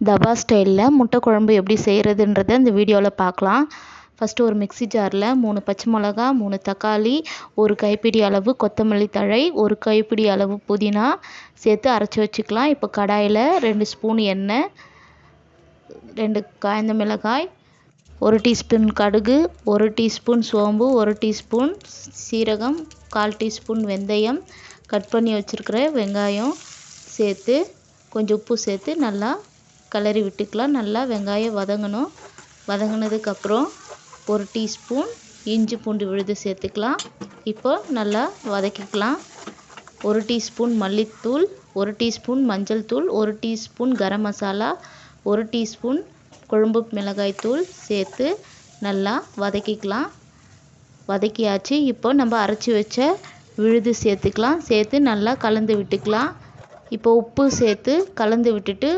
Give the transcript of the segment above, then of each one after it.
தபா ஸ்டைலில் முட்டை குழம்பு எப்படி செய்கிறதுன்றத இந்த வீடியோவில் பார்க்கலாம் ஃபஸ்ட்டு ஒரு மிக்ஸி ஜாரில் மூணு பச்சை மிளகா மூணு தக்காளி ஒரு கைப்பிடி அளவு கொத்தமல்லி தழை ஒரு கைப்பிடி அளவு புதினா சேர்த்து அரைச்சி வச்சுக்கலாம். இப்போ கடாயில் ரெண்டு ஸ்பூன் எண்ணெய் ரெண்டு காய்ந்த மிளகாய் ஒரு டீஸ்பூன் கடுகு ஒரு டீஸ்பூன் சோம்பு ஒரு டீஸ்பூன் சீரகம் கால் டீஸ்பூன் வெந்தயம் கட் பண்ணி வச்சுருக்கிற வெங்காயம் சேர்த்து கொஞ்சம் உப்பு சேர்த்து நல்லா கிளறி விட்டுக்கலாம். நல்லா வெங்காயம் வதங்கணும். வதங்கினதுக்கப்புறம் ஒரு டீஸ்பூன் இஞ்சி பூண்டு விழுது சேர்த்துக்கலாம். இப்போ நல்லா வதக்கிக்கலாம். ஒரு டீஸ்பூன் மல்லித்தூள் ஒரு டீஸ்பூன் மஞ்சள் தூள் ஒரு டீஸ்பூன் கரம் மசாலா ஒரு டீஸ்பூன் குழம்பு மிளகாய் தூள் சேர்த்து நல்லா வதக்கிக்கலாம். வதக்கியாச்சு. இப்போ நம்ம அரைச்சி வச்ச விழுது சேர்த்துக்கலாம். சேர்த்து நல்லா கலந்து விட்டுக்கலாம். இப்போ உப்பு சேர்த்து கலந்து விட்டுட்டு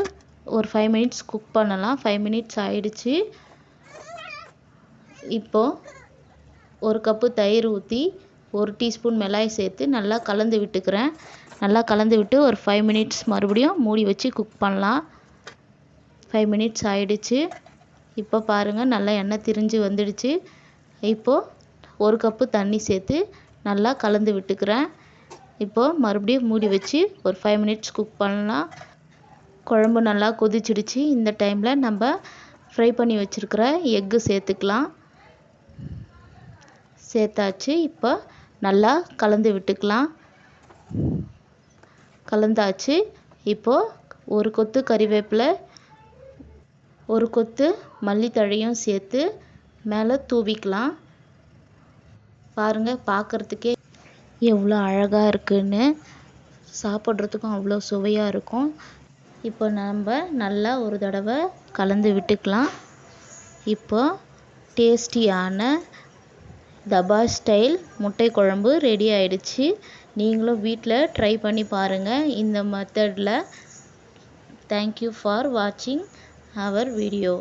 ஒரு ஃபைவ் மினிட்ஸ் குக் பண்ணலாம். ஃபைவ் மினிட்ஸ் ஆயிடுச்சு. இப்போது ஒரு கப்பு தயிர் ஊற்றி ஒரு டீஸ்பூன் மிளகாய் சேர்த்து நல்லா கலந்து விட்டுக்கிறேன். நல்லா கலந்து விட்டு ஒரு ஃபைவ் மினிட்ஸ் மறுபடியும் மூடி வச்சு குக் பண்ணலாம். ஃபைவ் மினிட்ஸ் ஆயிடுச்சு. இப்போ பாருங்கள் நல்லா எண்ணெய் திரிஞ்சு வந்துடுச்சு. இப்போது ஒரு கப்பு தண்ணி சேர்த்து நல்லா கலந்து விட்டுக்கிறேன். இப்போது மறுபடியும் மூடி வச்சு ஒரு ஃபைவ் மினிட்ஸ் குக் பண்ணலாம். குழம்பு நல்லா கொதிச்சிடுச்சு. இந்த டைமில் நம்ம ஃப்ரை பண்ணி வச்சுருக்கிற எக்கு சேர்த்துக்கலாம். சேர்த்தாச்சு. இப்போ நல்லா கலந்து விட்டுக்கலாம். கலந்தாச்சு. இப்போது ஒரு கொத்து கறிவேப்பிலை ஒரு கொத்து மல்லித்தழையும் சேர்த்து மேலே தூவிக்கலாம். பாருங்கள் பார்க்குறதுக்கே எவ்வளோ அழகாக இருக்குன்னு. சாப்பிட்றதுக்கும் அவ்வளோ சுவையாக இருக்கும். இப்போ நம்ம நல்லா ஒரு தடவை கலந்து விட்டுக்கலாம். இப்போ டேஸ்டியான தபா ஸ்டைல் முட்டை குழம்பு ரெடி ஆயிடுச்சு. நீங்களும் வீட்டில் ட்ரை பண்ணி பாருங்கள் இந்த மெத்தடில் தேங்க்யூ ஃபார் வாட்சிங் அவர் வீடியோ